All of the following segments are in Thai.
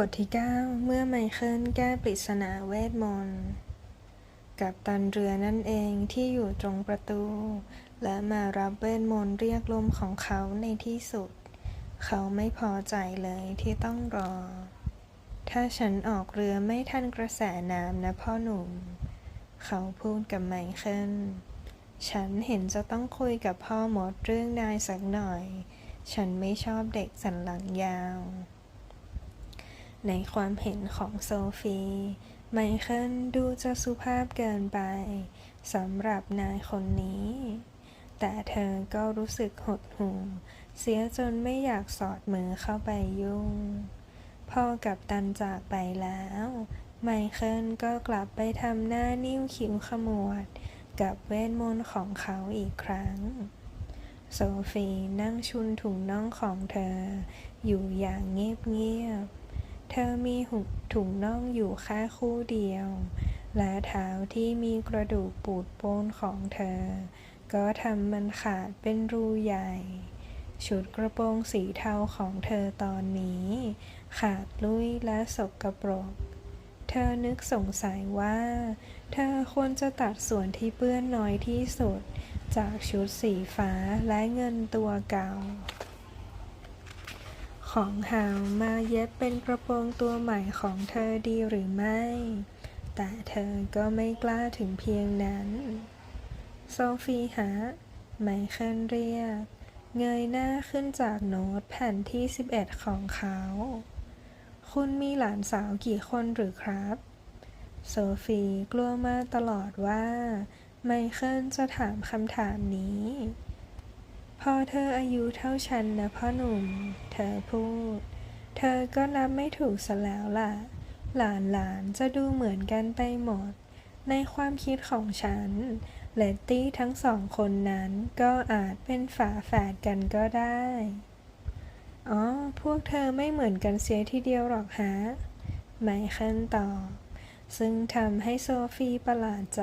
บทที่ 9 เมื่อไมเคิลแก้ปริศนาเวทมนต์ กับตันเรือนั่นเองที่อยู่ตรงประตู และมารับเวทมนต์เรียกลมของเขาในที่สุด เขาไม่พอใจเลยที่ต้องรอ ถ้าฉันออกเรือไม่ทันกระแสน้ำนะพ่อหนุ่ม เขาพูดกับไมเคิล ฉันเห็นจะต้องคุยกับพ่อหมดเรื่องนายสักหน่อย ฉันไม่ชอบเด็กสันหลังยาว ในความเห็นของโซฟีไมเคิลดูจะสุภาพเกินไปสำหรับนายคนนี้ แต่เธอก็รู้สึกหดหู่เสียจนไม่อยากสอดมือเข้าไปยุ่ง พ่อกับตันจากไปแล้ว ไมเคิลก็กลับไปทำหน้านิ้วคิ้วขมวด กับเวทมนต์ของเขาอีกครั้ง โซฟีนั่งชุนถุงน่องของเธอ อยู่อย่างเงียบๆ เธอมีหุถุงน่องอยู่แค่คู่เดียว และเท้าที่มีกระดูกปูดโปนของเธอ ก็ทำมันขาดเป็นรูใหญ่ ชุดกระโปรงสีเทาของเธอตอนนี้ ขาดลุยและสกปรก เธอนึกสงสัยว่า เธอควรจะตัดส่วนที่เปื้อนน้อยที่สุด จากชุดสีฟ้าและเงินตัวเก่า ของฮาวมาเย็บเป็นกระโปรงตัวใหม่ของเธอดีหรือไม่ แต่เธอก็ไม่กล้าถึงเพียงนั้น โซฟีฮะไมเคิลเรียก เงยหน้าขึ้นจากโน้ตแผ่นที่ 11 ของเขา คุณมีหลานสาวกี่คนหรือครับ โซฟีกลัวมาตลอดว่า ไมเคิลจะถามคำถามนี้ พอเธออายุเท่าฉันนะพ่อหนุ่ม เธอพูด เธอก็นับไม่ถูกซะแล้วล่ะ หลานหลานๆจะดูเหมือนกันไปหมด ในความคิดของฉัน เลตตี้ทั้งสองคนนั้นก็อาจเป็นฝาแฝดกันก็ได้ อ๋อ พวกเธอไม่เหมือนกันเสียทีเดียวหรอกฮะไมเคิลตอบ ซึ่งทำให้โซฟีประหลาดใจ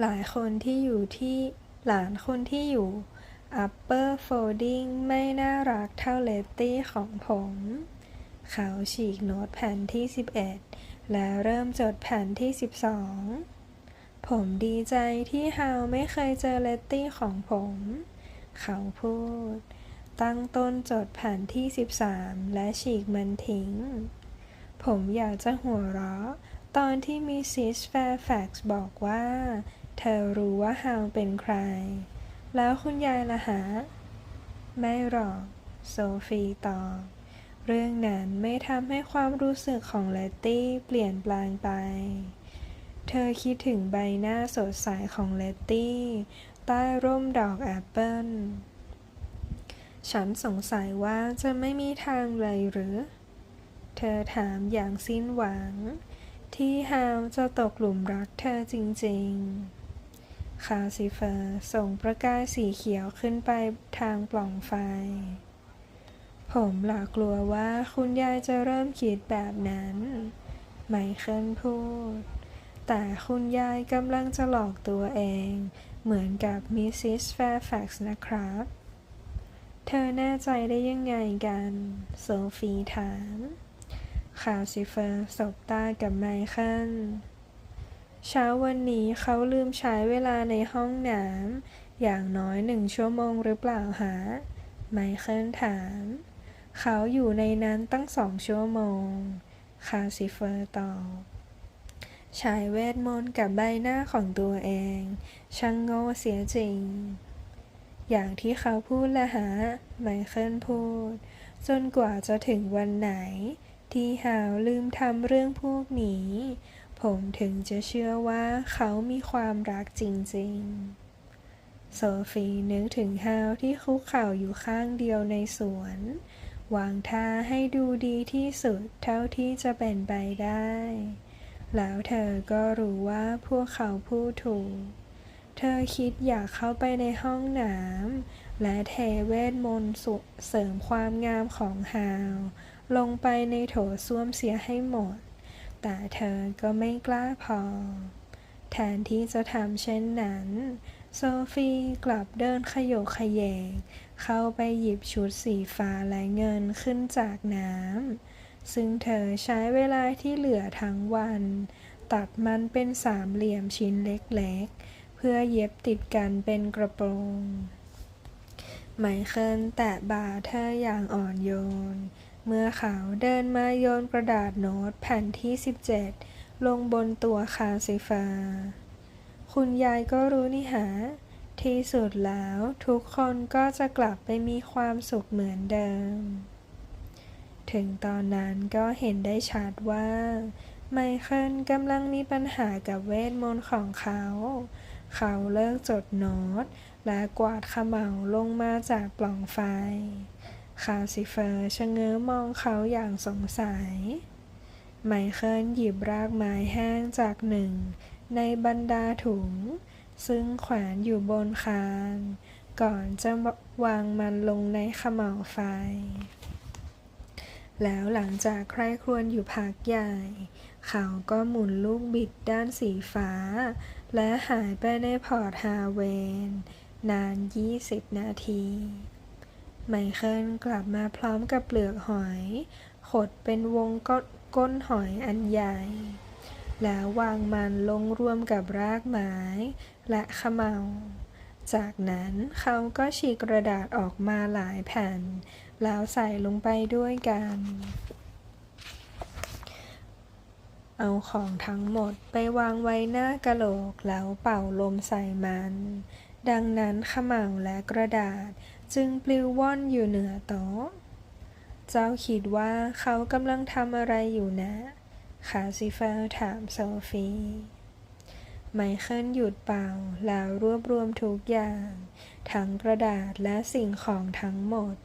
หลายคนที่อยู่ที่ หลานคนที่อยู่ upper folding ไม่น่ารักเท่าเลตตี้ของผม เขาฉีกโน้ตแผ่นที่ 11 และเริ่มจดแผ่นที่ 12 ผมดีใจที่ฮาวไม่เคยเจอเลตตี้ของผม เขาพูด ตั้งต้นจดแผ่นที่ 13 และฉีกมันทิ้ง ผมอยากจะหัวเราะ ตอนที่มิสซิสแฟร์แฟกซ์บอกว่า เธอรู้ว่าฮาวเป็นใคร แล้วคุณยายล่ะฮะไม่หรอก โซฟีตอบเรื่องนั้นไม่ทำให้ความรู้สึกของเลตตี้เปลี่ยนแปลงไป เธอคิดถึงใบหน้าสดใสของเลตตี้ใต้ร่มดอกแอปเปิลฉันสงสัยว่าจะไม่มีทางเลยหรือ เธอถามอย่างสิ้นหวัง ที่ฮาวจะตกหลุมรักเธอจริงๆ คาซิเฟอร์ส่งประกายสีเขียวขึ้นไปทางปล่องไฟ ผมหลากลัวว่าคุณยายจะเริ่มคิดแบบนั้น ไมเคิลพูด แต่คุณยายกำลังจะหลอกตัวเอง เหมือนกับมิสซิสแฟร์แฟกซ์นะครับ เธอแน่ใจได้ยังไงกัน โซฟีถาม คาซิเฟอร์สบตากับไมเคิล เช้าวันนี้เขาลืมใช้เวลาในห้องน้ำอย่างน้อยหนึ่งชั่วโมงหรือเปล่าฮะไมเคิลถาม เขาอยู่ในนั้นตั้งสองชั่วโมง คาซิเฟอร์ตอบใช้เวทมนต์กับใบหน้าของตัวเอง ช่างโง่เสียจริง อย่างที่เขาพูดละฮะไมเคิลพูด จนกว่าจะถึงวันไหน ที่ฮาวลืมทำเรื่องพวกนี้ ผมถึงจะเชื่อว่าเขามีความรักจริงๆ โซฟีนึกถึงฮาวที่คุกเข่าอยู่ข้างเดียวในสวน วางท่าให้ดูดีที่สุดเท่าที่จะเป็นไปได้ แล้วเธอก็รู้ว่าพวกเขาพูดถูก เธอคิดอยากเข้าไปในห้องน้ำและเทเวทมนต์เสริมความงามของฮาว ลงไปในโถส้วมเสียให้หมด แต่เธอก็ไม่กล้าพอ แทนที่จะทำเช่นนั้น โซฟีกลับเดินขยโยกขยแยง เข้าไปหยิบชุดสีฟ้าและเงินขึ้นจากน้ำ ซึ่งเธอใช้เวลาที่เหลือทั้งวัน ตัดมันเป็นสามเหลี่ยมชิ้นเล็กๆ เพื่อเย็บติดกันเป็นกระโปรงไมเคิลแตะบ่าเธออย่างอ่อนโยน เมื่อเขาเดินมาโยนกระดาษโน้ตแผ่นที่ 17 ลงบนตัวคาซิฟาคุณยายก็รู้นี่หา ที่สุดแล้วทุกคนก็จะกลับไปมีความสุขเหมือนเดิม ถึงตอนนั้นก็เห็นได้ชัดว่า ไมเคิลกำลังมีปัญหากับเวทมนต์ของเขา เขาเลิกจดโน้ตและกวาดขมเหลาลงมาจากปล่องไฟ คาซิเฟอร์ชะเง้อมองเขาอย่างสงสัย ไมเคิลหยิบรากไม้แห้งจากหนึ่ง ในบรรดาถุง ซึ่งแขวนอยู่บนคาน ก่อนจะวางมันลงในขมเหลาไฟ แล้วหลังจากใคร่ครวญอยู่พักใหญ่ เขาก็หมุนลูกบิดด้านสีฟ้า และหายไปในพอร์ตฮาเวน นาน 20 นาที ไมเคิลกลับมาพร้อมกับเปลือกหอย ขดเป็นวงก้นหอยอันใหญ่ แล้ววางมันลงรวมกับรากไม้และขมเหลาจากนั้นเขาก็ฉีกกระดาษออกมาหลายแผ่น แล้วใส่ลงไปด้วยกัน เอาของทั้งหมดไปวางไว้หน้ากะโหลกแล้วเป่าลมใส่มัน ดังนั้นขมเหลาและกระดาษ จึงปลิวว่อนอยู่เหนือโต๊ะ เจ้าคิดว่าเขากำลังทำอะไรอยู่นะ คาซิเฟอร์ถามโซฟีไมเคิลหยุดเป่าแล้วรวบรวมทุกอย่าง ทั้งกระดาษและสิ่งของทั้งหมด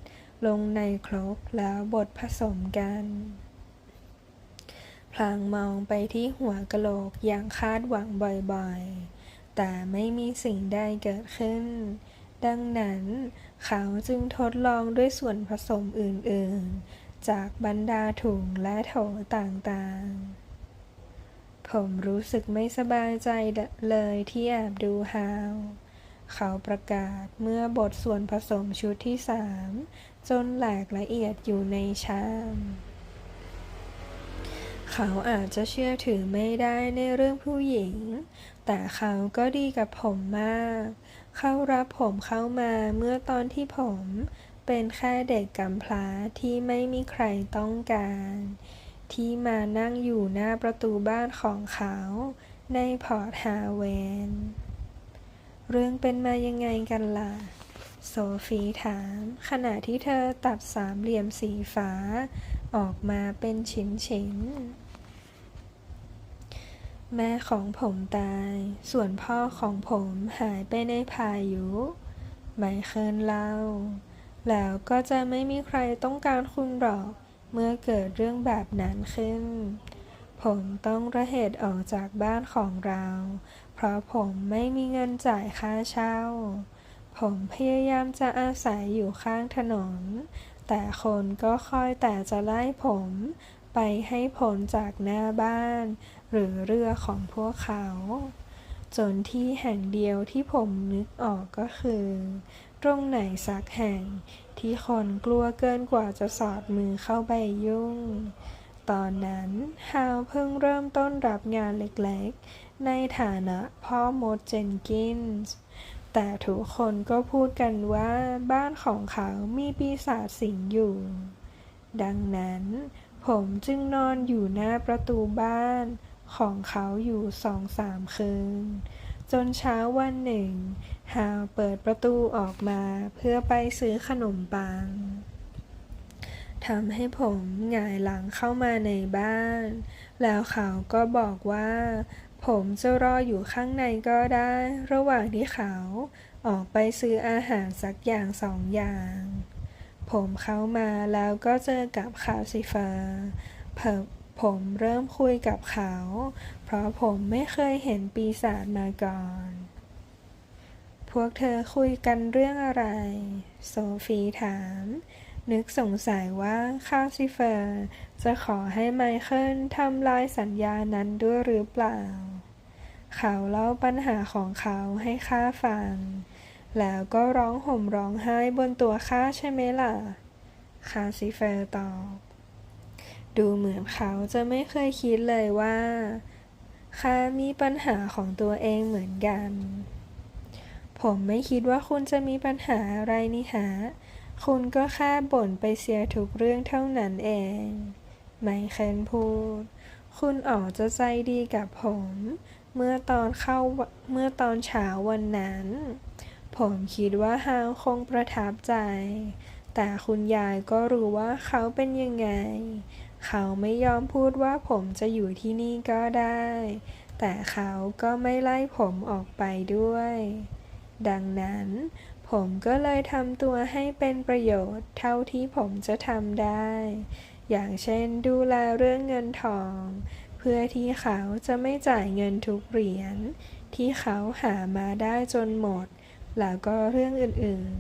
ลงในครกแล้วบดผสมกัน พลางมองไปที่หัวกะโหลกอย่างคาดหวังบ่อยๆ แต่ไม่มีสิ่งใดเกิดขึ้น ดังนั้นเขาจึงทดลองด้วยส่วนผสมอื่น ๆ จากบรรดาถุงและโถต่างๆ ผมรู้สึกไม่สบายใจเลยที่แอบดูฮาว เขาประกาศเมื่อบดส่วนผสมชุดที่สามจนแหลกละเอียดอยู่ในชาม เขาอาจจะเชื่อถือไม่ได้ในเรื่องผู้หญิง แต่เขาก็ดีกับผมมาก เขารับผมเข้ามาเมื่อตอนที่ผมเป็นแค่เด็กกำพร้าที่ไม่มีใครต้องการ ที่มานั่งอยู่หน้าประตูบ้านของเขา ในพอร์ตฮาเวน เรื่องเป็นมายังไงกันล่ะ โซฟีถาม ขณะที่เธอตัดสามเหลี่ยมสีฟ้า ออกมาเป็นชิ้นๆ แม่ของผมตาย ส่วนพ่อของผมหายไปในพายุไมเคิลเล่า แล้วก็จะไม่มีใครต้องการคุณหรอก เมื่อเกิดเรื่องแบบนั้นขึ้น ผมต้องระเหตุออกจากบ้านของเรา เพราะผมไม่มีเงินจ่ายค่าเช่า ผมพยายามจะอาศัยอยู่ข้างถนน แต่คนก็คอยแต่จะไล่ผม ไปให้พ้นจากหน้าบ้าน หรือเรือของพวกเขา จนที่แห่งเดียวที่ผมนึกออกก็คือ ตรงไหนสักแห่งที่คนกลัวเกินกว่าจะสอดมือเข้าไปยุ่ง ตอนนั้นฮาวเพิ่งเริ่มต้นรับงานเล็กๆ ในฐานะพ่อมดเจนกินส์แต่ทุกคนก็พูดกันว่าบ้านของเขามีปีศาจสิงอยู่ ดังนั้น ผมจึงนอนอยู่หน้าประตูบ้านของเขาอยู่สองสามคืน จนเช้าวันหนึ่ง ฮาวเปิดประตูออกมาเพื่อไปซื้อขนมปังทำให้ผมหงายหลังเข้ามาในบ้าน แล้วเขาก็บอกว่า ผมจะรออยู่ข้างในก็ได้ ระหว่างที่เขาออกไปซื้ออาหารสักอย่างสองอย่าง ผมเข้ามาแล้วก็เจอกับคาซิเฟอร์ผมเริ่มคุยกับเขา เพราะผมไม่เคยเห็นปีศาจมาก่อน พวกเธอคุยกันเรื่องอะไร โซฟีถาม นึกสงสัยว่าคาซิเฟอร์ จะขอให้ไมเคิลทำลายสัญญานั้นด้วยหรือเปล่า เขาเล่าปัญหาของเขาให้ข้าฟัง แล้วก็ร้องห่มร้องไห้บนตัวข้าใช่ไหมล่ะ คาซิเฟอร์ตอบ ดูเหมือนเขาจะไม่เคยคิดเลยว่าข้ามีปัญหาของตัวเองเหมือนกัน ผมไม่คิดว่าคุณจะมีปัญหาอะไรนี่ฮะคุณก็แค่บ่นไปเสียทุกเรื่องเท่านั้นเอง ไมเคิลพูด คุณออกจะใจดีกับผม เมื่อตอนเข้าเมื่อตอนเช้าวันนั้น ผมคิดว่าฮาวคงประทับใจ แต่คุณยายก็รู้ว่าเขาเป็นยังไง เขาไม่ยอมพูดว่าผมจะอยู่ที่นี่ก็ได้ แต่เขาก็ไม่ไล่ผมออกไปด้วย ดังนั้น ผมก็เลยทำตัวให้เป็นประโยชน์เท่าที่ผมจะทำได้ อย่างเช่นดูแลเรื่องเงินทอง เพื่อที่เขาจะไม่จ่ายเงินทุกเหรียญที่เขาหามาได้จนหมด แล้วก็เรื่องอื่น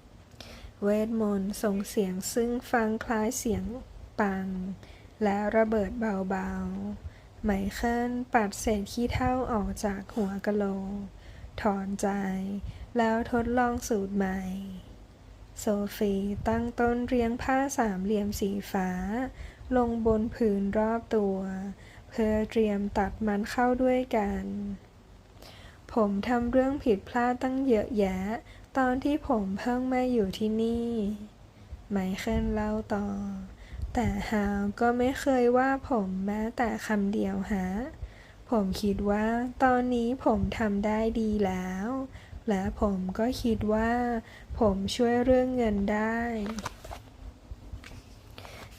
ๆ เวทมนต์ส่งเสียงซึ่งฟังคล้ายเสียงปัง และระเบิดเบาๆ ไมเคิลปัดเศษขี้เถ้าออกจากหัวกะโหลก ถอนใจ แล้วทดลองสูตรใหม่ โซฟีตั้งต้นเรียงผ้าสามเหลี่ยมสีฟ้า ลงบนผืนรอบตัว เพื่อเตรียมตัดมันเข้าด้วยกัน ผมทำเรื่องผิดพลาดตั้งเยอะแยะ ตอนที่ผมเพิ่งมาอยู่ที่นี่ ไมเคิลเล่าต่อ แต่ฮาวก็ไม่เคยว่าผมแม้แต่คำเดียวฮะ ผมคิดว่าตอนนี้ผมทำได้ดีแล้ว และผมก็คิดว่า ผมช่วยเรื่องเงินได้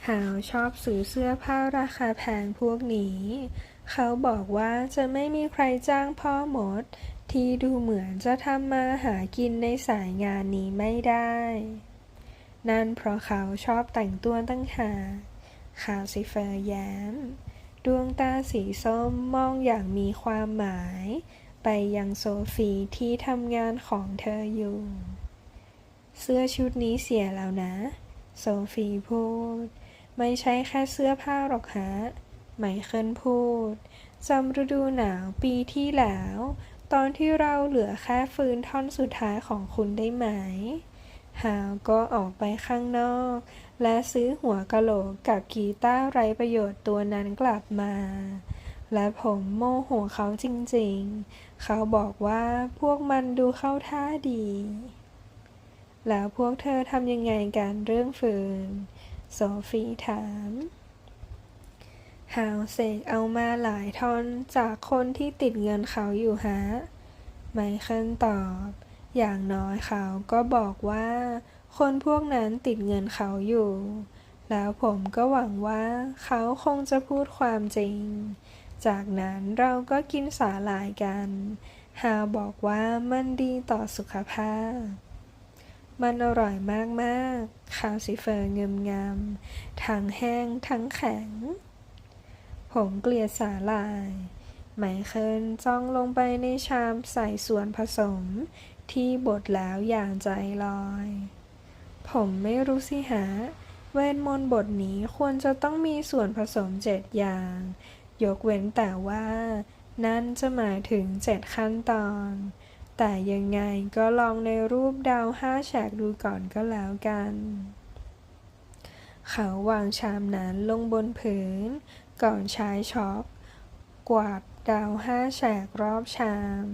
ฮาวชอบซื้อเสื้อผ้าราคาแพงพวกนี้ เขาบอกว่าจะไม่มีใครจ้างพ่อหมด ที่ดูเหมือนจะทำมาหากินในสายงานนี้ไม่ได้ นั่นเพราะเขาชอบแต่งตัวตั้งหาคาซิเฟอร์แย้ม ดวงตาสีส้มมองอย่างมีความหมาย ไปยังโซฟีที่ทำงานของเธออยู่ เสื้อชุดนี้เสียแล้วนะ โซฟีพูด ไม่ใช่แค่เสื้อผ้าหรอกฮะ ไมเคิลพูดจำฤดูหนาวปีที่แล้ว ตอนที่เราเหลือแค่ฟืนท่อนสุดท้ายของคุณได้ไหม ฮาวก็ออกไปข้างนอก และซื้อหัวกะโหลกกับกีตาร์ไร้ประโยชน์ตัวนั้นกลับมา และผมโมโหเขาจริงๆ เขาบอกว่าพวกมันดูเข้าท่าดี แล้วพวกเธอทำยังไงกันเรื่องฟืน โซฟีถาม ฮาวเสกเอามาหลายทอนจากคนที่ติดเงินเขาอยู่ฮะ ไมเคิลตอบ อย่างน้อยเขาก็บอกว่า คนพวกนั้นติดเงินเขาอยู่ แล้วผมก็หวังว่าเขาคงจะพูดความจริง จากนั้นเราก็กินสาหร่ายกัน ฮาวบอกว่ามันดีต่อสุขภาพมันอร่อยมากๆคาวซิเฟอร์เงิมงำทั้งแห้งทั้งแข็ง ผมเกลียดสาหร่ายไมเคิลจ้องลงไปในชามใส่ส่วนผสม ที่บดแล้วอย่างใจลอย ผมไม่รู้สิหา เวทมนต์บทนี้ควรจะต้องมีส่วนผสมเจ็ดอย่าง ยกเว้นแต่ว่า นั่นจะหมายถึงเจ็ดขั้นตอน แต่ยังไงก็ลองในรูปดาวห้าแฉกดูก่อนก็แล้วกันเขาวางชามนั้นลงบนพื้น ก่อนใช้ช็อปกวาดดาวห้าแฉกรอบชาม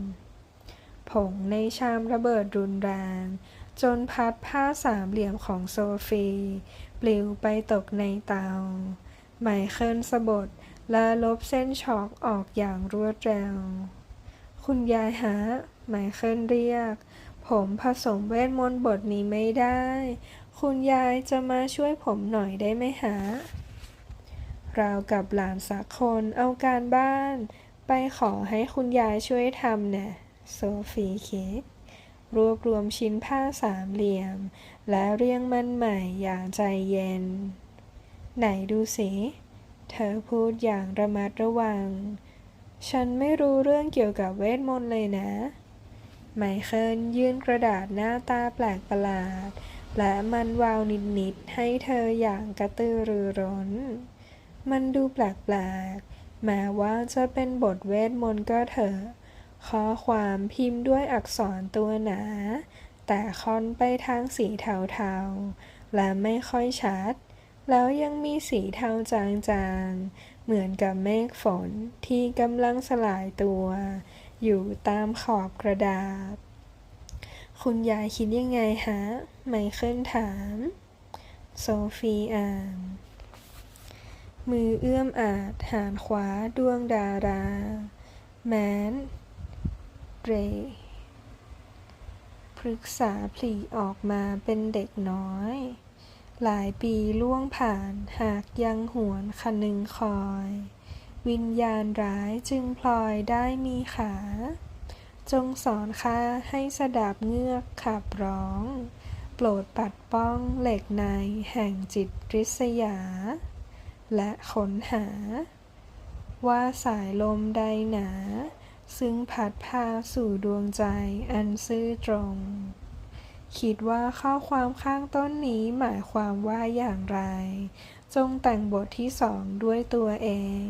ผงในชามระเบิดรุนแรง จนพัดผ้าสามเหลี่ยมของโซฟี ปลิวไปตกในเตา ไมเคิลสะบดและลบเส้นช็อกออกอย่างรวดเร็ว คุณยายฮะ ไมเคิลเรียก ผมผสมเวทมนต์บทนี้ไม่ได้ คุณยายจะมาช่วยผมหน่อยได้ไหมฮะ ราวกับหลานสักคนเอาการบ้าน ไปขอให้คุณยายช่วยทำน่ะโซฟีเคิดรวบรวมชิ้นผ้าสามเหลี่ยม และเรียงมันใหม่อย่างใจเย็น ไหนดูสิ เธอพูดอย่างระมัดระวัง ฉันไม่รู้เรื่องเกี่ยวกับเวทมนต์เลยนะ ไมเคิลยื่นกระดาษหน้าตาแปลกประหลาด และมันวาวนิด ๆ ให้เธออย่างกระตือรือร้น มันดูแปลกๆ แม้ว่าจะเป็นบทเวทมนต์ก็เถอะ ข้อความพิมพ์ด้วยอักษรตัวหนา แต่คอนไปทางสีเทาๆ และไม่ค่อยชัด แล้วยังมีสีเทาจางๆ เหมือนกับเมฆฝนที่กำลังสลายตัว อยู่ตามขอบกระดาษ คุณยายคิดยังไงฮะ ไมเคิลถาม โซฟีอ่าน มือเอื้อมอาจหานขวาดวงดารา แมนเรย์พฤกษาผลีออกมาเป็นเด็กน้อย หลายปีล่วงผ่านหากยังหวนคนึงคอย วิญญาณร้ายจึงพลอยได้มีขา จงสอนข้าให้สดับเงือกขับร้อง โปรดปัดป้องเหล็กในแห่งจิตริษยา และค้นหา ว่าสายลมใดหนา ซึ่งพัดพาสู่ดวงใจอันซื่อตรง คิดว่าข้อความข้างต้นนี้หมายความว่าอย่างไร จงแต่งบทที่สองด้วยตัวเอง